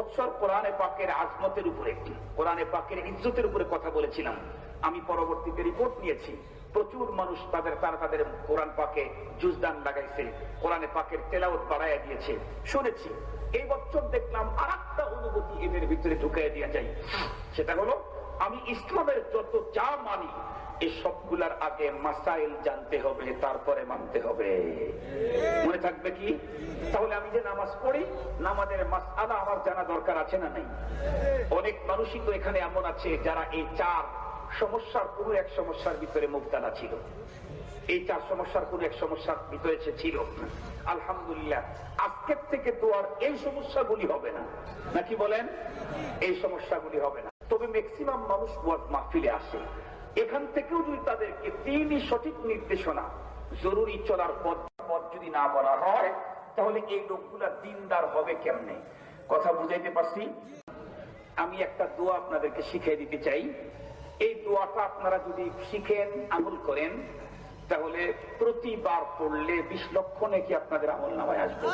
বছর কোরআনে পাকের আজমতের উপরে, কোরআনে পাকের ইজ্জতের উপরে কথা বলেছিলাম। আমি পরবর্তীতে রিপোর্ট নিয়েছি। প্রচুর মানুষ তাদের, তারা তাদের কোরআন পাকে জুজদান লাগাইছে, কোরআনে পাকের তেলাওত বাড়াইয়া দিয়েছে। শুনেছি, এই বছর দেখলাম আর একটা অনুভূতি এদের ভিতরে ঢুকাইয়া দিয়া যায়। সেটা হলো, আমি ইসলামের যত যা মানি এই সবগুলার আগে মাসাইল জানতে হবে, তারপরে মানতে হবে। মনে থাকবে কি? তাহলে আমি যে নামাজ পড়ি, নামাজের মাসালা আমার জানা দরকার আছে না নাই? অনেক মানুষই তো এখানে এমন আছে যারা এই চার সমস্যার কোন এক সমস্যার ভিতরে মুক্তানা ছিল। এই চার সমস্যার কোন এক সমস্যার ভিতরে সে ছিল। আলহামদুলিল্লাহ, আজকের থেকে তো আর এই সমস্যাগুলি হবে না। নাকি বলেন? এই সমস্যাগুলি হবে না। তবে ম্যাক্সিমাম মানুষ মাহফিলে আসে। এখান থেকেও যদি তাদেরকে তিনি সঠিক নির্দেশনা জরুরি চলার পথ পথ যদি না বলা হয়, তাহলে এই লোকগুলা দিনদার হবে কেমনে? কথা বুঝাইতে পারছি? আমি একটা দোয়া আপনাদেরকে শিখিয়ে দিতে চাই। এই দোয়াটা আপনারা যদি শিখেন, আমল করেন, তাহলে প্রতিবার পড়লে বিশ লক্ষ নাকি আপনাদের আমল নামায় আসবে।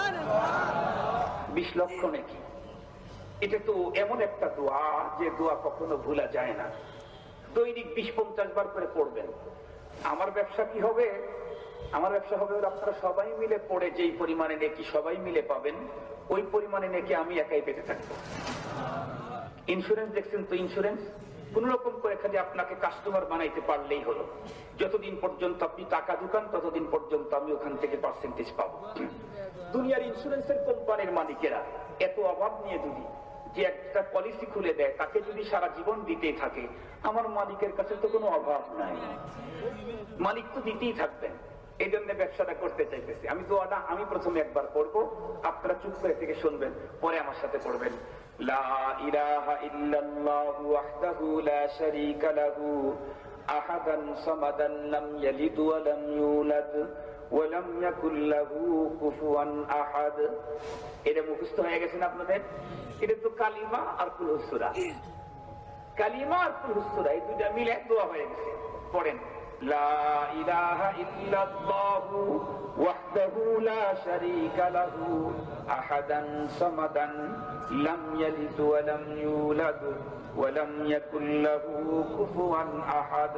বিশ লক্ষ নাকি। এটা তো এমন একটা দোয়া যে দোয়া কখনো ভুলা যায় না। দৈনিক বিশ পঞ্চাশ বার করে পড়বেন। আমার ব্যবসা কি হবে? আমার ব্যবসা হবে আপনারা সবাই মিলে পড়ে যেই পরিমাণে নেকি সবাই মিলে পাবেন, ওই পরিমাণে নেকি আমি একাই পেতে থাকব। ইন্স্যুরেন্স দেখছেন তো ইন্স্যুরেন্স? কোন রকম করে খালি আপনাকে কাস্টমার বানাইতে পারলেই হলো। যতদিন পর্যন্ত আপনি টাকা ঢুকান, ততদিন পর্যন্ত আমি ওখান থেকে পার্সেন্টেজ পাবো। দুনিয়ার ইন্স্যুরেন্সের কোম্পানির মালিকেরা, এত অভাব নিয়ে যদি যে একটা পলিসি খুলে দেয়, তাকে যদি সারা জীবন দিতেই থাকে, আমার মালিকের কাছে তো কোনো অভাব নাই। মালিক তো দিতেই থাকবেন। এই জন্য ব্যবসাটা করতে চাইতেছি। আমি দোয়াটা আমি প্রথমে একবার পড়ব আপনারা চুপ করে থেকে শুনবেন, পরে আমার সাথে পড়বেন লা আহাদান সামাদান লাম ইয়ালিদ ওয়া ইউলাদ। ওয়ালাম ইয়াকুল্লাহু কুফুয়ান আহাদ। এটা মুখস্থ হয়ে গেছেন আপনাদের? এটা তো কালিমা আর কুল হুসুরা কালিমা আর কুল হুসুরা এই দুইটা মিলে দোয়া হয়ে গেছে। পড়েন, লা ইলাহা ইল্লাল্লাহু ওয়াহদাহু লা শারীকা লাহু আহাদান সামাদান লাম ইয়ালিদ ওয়া ইউলাদ ওয়া লাম কুফুয়ান আহাদ।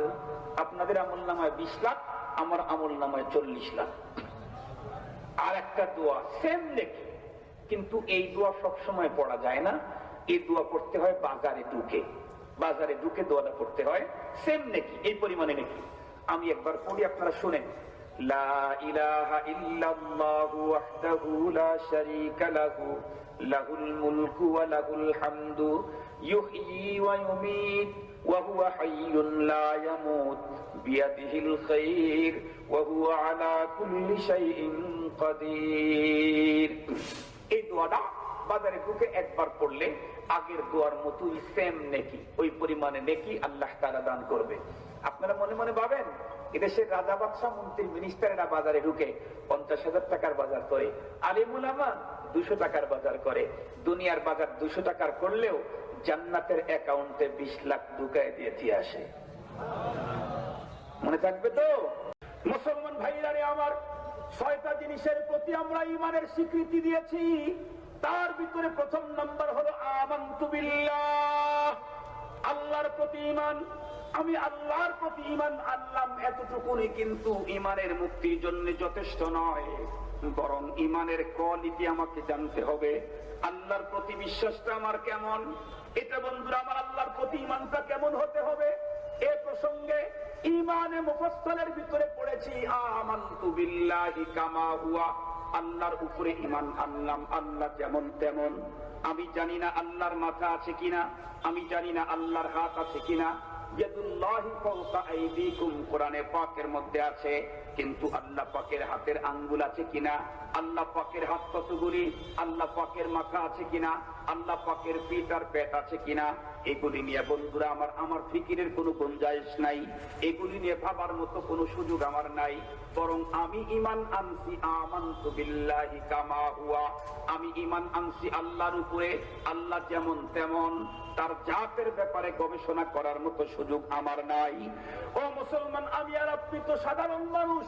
আপনাদের আমলনামায় 20 লাখ আমার আমল নামায় চল্লিশ লাখ। আর একটা দোয়া সেম দেখি। কিন্তু এই দোয়া সব সময় পড়া যায় না। এই দোয়া পড়তে হয় বাজারে ঢুকে। বাজারে ঢুকে দোয়াটা পড়তে হয় সেম নাকি এই পরিমাণে নাকি আমি একবার পড়ি, আপনারা শুনেন। লা লাহু, লাহুল মুলকু লাহুল হামদু, ইউহয়ি হাইয়্যুন লা ইয়ামুত বিয়াদিহিল খায়র ওয়া হুয়া আলা কুল্লি শাইইন কাদির এই দোয়াটা বাজারে ঢুকে একবার পড়লে আগের দোয়ার মতোই সেম নেকি, ওই পরিমাণে নেকি আল্লাহ তারা দান করবে। আপনারা মনে মনে ভাবেন, এদেশের রাজা বাদশাহ, মন্ত্রী মিনিস্টারেরা বাজারে ঢুকে পঞ্চাশ হাজার টাকার বাজার করে, আলিমুল আমা দুশো টাকার বাজার করে, দুনিয়ার বাজার দুশো টাকার করলেও জান্নাতের অ্যাকাউন্টে বিশ লাখ ঢুকায় দিয়ে দিয়ে আসে। মনে থাকবে তো? মুসলমান ভাইরা আমার ছয়টা জিনিসের প্রতি আমরা ইমানের স্বীকৃতি দিয়েছি। তার ভিতরে প্রথম নম্বর হলো, আমান্তু বিল্লাহ। আল্লাহর প্রতি ইমান আমি আল্লাহর প্রতি ইমান আনলাম এতটুকুনি কিন্তু ইমানের মুক্তির জন্য যথেষ্ট নয়। বরং ইমানের কোয়ালিটি আমাকে জানতে হবে। আল্লাহর প্রতি বিশ্বাসটা আমার কেমন? এটা বন্ধুরা, আমার আল্লাহর প্রতি ইমানটা কেমন হতে হবে? এ প্রসঙ্গে ইমানে মুফাসসালের ভিতরে পড়েছি, আমান্তু কামা হুয়া। আল্লাহর উপরে ইমান আনলাম, আল্লাহ যেমন তেমন। আমি জানি না আল্লাহর মাথা আছে কিনা, আমি জানি না আল্লাহর হাত আছে কিনা। ইয়াদুল্লাহি ফাওকা আইদিকুম কোরআনে পাকের মধ্যে আছে কিন্তু আল্লাহ পাকের হাতের আঙ্গুল আছে কিনা? আল্লাহ পাকের হাত কতগুলি? আল্লাহ পাকের মাথা আছে কিনা? আল্লাহ পাকের পিঠ আর পেট আছে কিনা? এগুলি নিয়ে বন্ধুরা আমার আমার ফিকিরের কোনো গুঞ্জাইশ নাই। এগুলি নিয়ে ভাবার মতো কোনো সুযোগ আমার নাই। বরং আমি ইমান আনছি, আমান্তু বিল্লাহি কামা হুয়া। আমি ইমান আনছি আল্লাহর উপরে, আল্লাহ যেমন তেমন। তার জাতের ব্যাপারে গবেষণা করার মতো সুযোগ আমার নাই। ও মুসলমান, আমি আর আপনি তো সাধারণ মানুষ।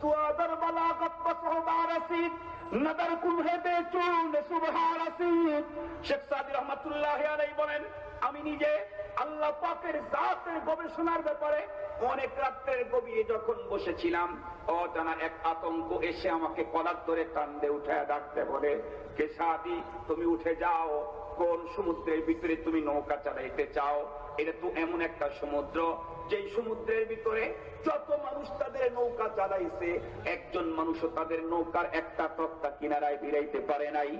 تو در بلاغت بصحبہ رسید نظر کنہ دے چون শেখ সাদি রহমাতুল্লাহ আলাই বলেন, আমি নিজে আল্লাহ পাকের জাতের গবেষণার ব্যাপারে অনেক রাত্রের গভীরে যখন বসেছিলাম, অজানা এক আতঙ্ক এসে আমাকে কলার ধরে কান্দে উঠে ডাকতে বলে, কে সাদি, তুমি উঠে যাও। কোন সমুদ্রের ভিতরে তুমি নৌকা চালাইতে চাও? এটা তো এমন একটা সমুদ্র যেই সমুদ্রের ভিতরে যত মানুষ তাদের নৌকা চালাইছে, একজন মানুষও তাদের নৌকার একটা তক্তা কিনারায় বিরাইতে পারে নাই।